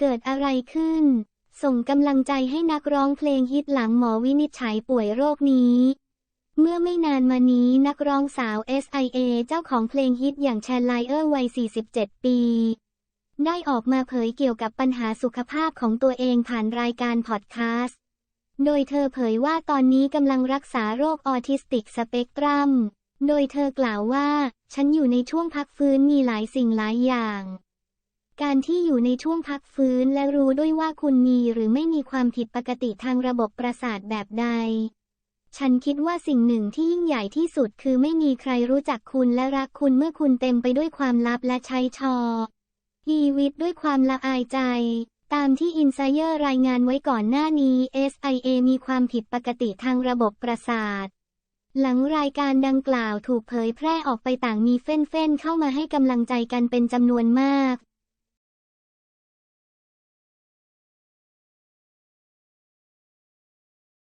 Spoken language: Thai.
เกิดอะไรขึ้น ส่งกำลังใจให้นักร้องเพลงฮิตหลังหมอวินิจฉัยป่วยโรคนี้ เมื่อไม่นานมานี้นักร้องสาว SIA เจ้าของเพลงฮิตอย่างแชนไลเออร์วัย 47 ปี ได้ออกมาเผยเกี่ยวกับปัญหาสุขภาพของตัวเองผ่านรายการพอดแคสต์ โดยเธอเผยว่าตอนนี้กำลังรักษาโรคออทิสติกสเปกตรัม โดยเธอกล่าวว่า ฉันอยู่ในช่วงพักฟื้นมีหลายสิ่งหลายอย่าง การที่อยู่ในช่วงพักฟื้นและรู้ด้วยว่าคุณมีหรือไม่มีความผิดปกติทางระบบประสาทแบบใด ฉันคิดว่าสิ่งหนึ่งที่ยิ่งใหญ่ที่สุดคือไม่มีใครรู้จักคุณและรักคุณเมื่อคุณเต็มไปด้วยความลับและใช้ชอชีวิตด้วยความละอายใจ ตามที่อินไซเออร์รายงานไว้ก่อนหน้านี้ SIA มีความผิดปกติทางระบบประสาทหลังรายการดังกล่าวถูกเผยแพร่ออกไปต่างมีเฟ้นๆเข้ามาให้กำลังใจกันเป็นจำนวนมาก